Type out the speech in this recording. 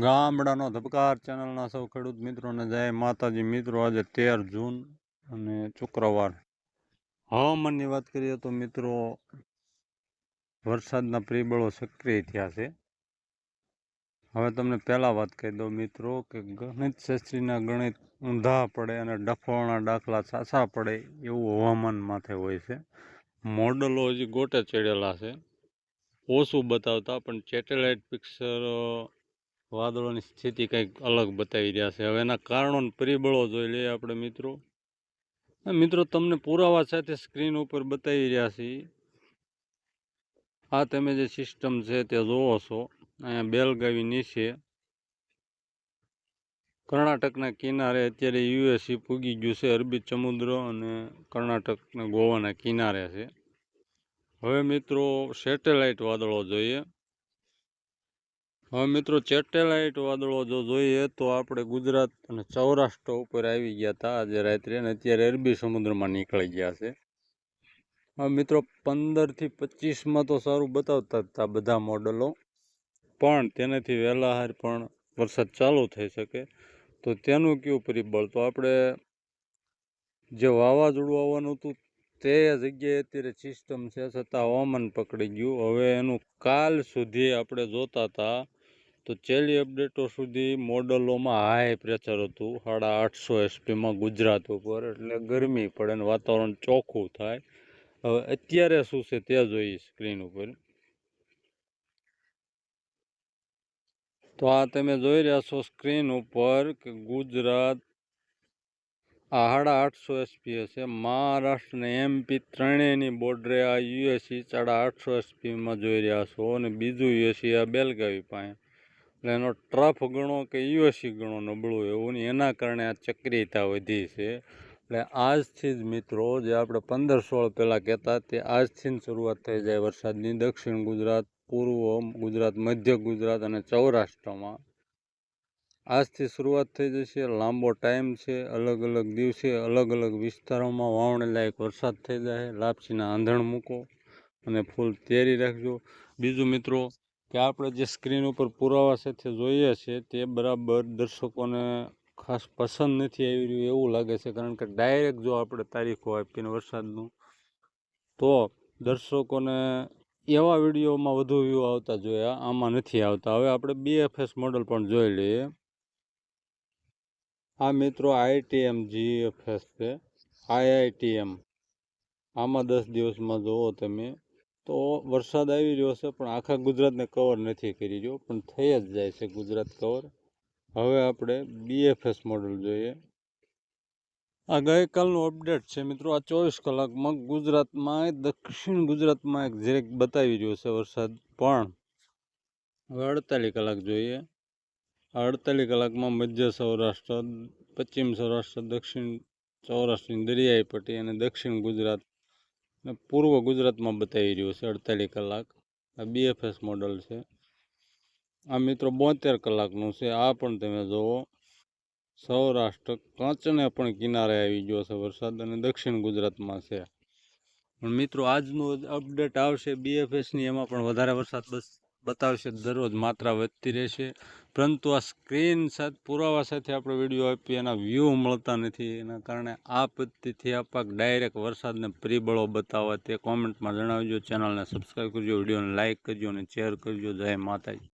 ગામડાનો ધબકાર ચેનલના સૌ ખેડૂત મિત્રોને જય માતાજી. મિત્રો, આજે તેર જૂન અને શુક્રવાર. હવામાનની વાત કરીએ તો મિત્રો, વરસાદના પ્રિબળો સક્રિય થયા છે. હવે તમને પહેલાં વાત કહી દઉં મિત્રો કે ગણિત શાસ્ત્રીના ગણિત ઊંધા પડે અને ડફોળના દાખલા સાસા પડે એવું હવામાન માથે હોય છે. મોડલો હજી ગોટે ચડેલા છે. ઓછું બતાવતા પણ સેટેલાઇટ પિક્ચર વાદળોની સ્થિતિ કંઈક અલગ બતાવી રહ્યા છે. હવે એના કારણો પરિબળો જોઈ લઈએ આપણે મિત્રો. મિત્રો, તમને પુરાવા સાથે સ્ક્રીન ઉપર બતાવી રહ્યા છીએ. આ તમે જે સિસ્ટમ છે તે જોવો છો. અહીંયા બેલગાવી નીચે. કર્ણાટકના કિનારે અત્યારે યુએસી પૂગી ગયું છે અરબી સમુદ્ર અને કર્ણાટકના ગોવાના કિનારે છે. હવે મિત્રો, સેટેલાઇટ વાદળો જોઈએ. હવે મિત્રો સેટેલાઇટ વાદળો જો જોઈએ તો આપણે ગુજરાત અને સૌરાષ્ટ્ર ઉપર આવી ગયા હતા આજે રાત્રે અને અત્યારે અરબી સમુદ્રમાં નીકળી ગયા છે. હવે મિત્રો પંદરથી પચીસમાં તો સારું બતાવતા હતા બધા મોડલો પણ તેનાથી વહેલા હાર પણ વરસાદ ચાલુ થઈ શકે. તો તેનું કયું પરિબળ? તો આપણે જે વાવાઝોડું આવવાનું હતું તે જગ્યાએ અત્યારે સિસ્ટમ છે, છતાં હવામાન પકડી ગયું. હવે એનું કાલ સુધી આપણે જોતા હતા તો છેલ્લી અપડેટો સુધી મોડલોમાં હાઈ પ્રેશર હતું. સાડા આઠસો એસપીમાં ગુજરાત ઉપર, એટલે ગરમી પડે ને વાતાવરણ ચોખ્ખું થાય. હવે અત્યારે શું છે તે જોઈએ સ્ક્રીન ઉપર. તો આ તમે જોઈ રહ્યા છો સ્ક્રીન ઉપર કે ગુજરાત આ સાડા આઠસો એસપી છે મહારાષ્ટ્ર ને એમપી ત્રણેયની બોર્ડરે આ યુએસી સાડા આઠસો એસપીમાં જોઈ રહ્યા છો. અને બીજું યુએસી આ બેલગાવી પાસે. એટલે એનો ટ્રફ ગણો કે યુએસી ગણો નબળો એવું ને એના કારણે આ ચક્રિયતા વધી છે. એટલે આજથી જ મિત્રો, જે આપણે પંદર સોળ પહેલાં કહેતા તે આજથી જ શરૂઆત થઈ જાય વરસાદની. દક્ષિણ ગુજરાત પૂર્વ ગુજરાત, મધ્ય ગુજરાત અને સૌરાષ્ટ્રમાં. આજથી શરૂઆત થઈ જશે. લાંબો ટાઈમ છે, અલગ અલગ દિવસે અલગ અલગ વિસ્તારોમાં વાવણી લાયક વરસાદ થઈ જાય. લાપસીના આંધણ મૂકો અને ફૂલ તૈયારી રાખજો. બીજું મિત્રો કે આપણે જે સ્ક્રીન ઉપર પુરાવા સાથે જોઈએ છે, તે બરાબર દર્શકોને ખાસ પસંદ નથી આવી રહ્યું એવું લાગે છે. કારણ કે ડાયરેક્ટ જો આપણે તારીખો આપીને વરસાદનું, તો દર્શકોને એવા વિડીયોમાં વધુ વ્યૂ આવતા જોયા, આમાં નથી આવતા. હવે આપણે બીએફએસ મોડલ પણ જોઈ લઈએ. આ મિત્રો આઈટીએમ જીએફએસ છે. આઈઆઈટીએમ આમાં દસ દિવસમાં જુઓ તમે. તો વરસાદ આવી રહ્યો છે, પણ આખા ગુજરાતને કવર નથી કરી રહ્યો, પણ થઈ જ જાય છે ગુજરાત કવર હવે આપણે બીએફએસ મોડલ જોઈએ. આ ગઈકાલનું અપડેટ છે મિત્રો, આ ચોવીસ કલાકમાં ગુજરાતમાં દક્ષિણ ગુજરાતમાં એક જેરેક બતાવી રહ્યો છે વરસાદ, પણ હવે અડતાલીસ કલાક જોઈએ. અડતાલીસ કલાકમાં મધ્ય સૌરાષ્ટ્ર, પશ્ચિમ સૌરાષ્ટ્ર, દક્ષિણ સૌરાષ્ટ્રની દરિયાઈ પટ્ટી અને દક્ષિણ ગુજરાત અને પૂર્વ ગુજરાતમાં બતાવી રહ્યું છે, અડતાલીસ કલાક. આ બીએફએસ મોડલ છે. આ મિત્રો બોતેર કલાકનું છે. આ પણ તમે જુઓ સૌરાષ્ટ્ર કચ્છને પણ કિનારે આવી ગયો છે વરસાદ અને દક્ષિણ ગુજરાતમાં છે. પણ મિત્રો, આજનું અપડેટ આવશે બીએફએસની એમાં પણ વધારે વરસાદ બસ બતાવશે દરરોજ માત્રા વધતી રહેશે પરંતુ આ સ્ક્રીન સાથે, પુરાવા સાથે આપણે વીડિયો આપીએ, એના વ્યૂ મળતા નથી. એના કારણે આ પદ્ધતિથી આપાક ડાયરેક્ટ વરસાદને પરિબળો બતાવવા તે કોમેન્ટમાં જણાવજો. ચેનલને સબસ્ક્રાઈબ કરજો, વિડીયોને લાઇક કરજો અને શેર કરજો. જય માતાજી.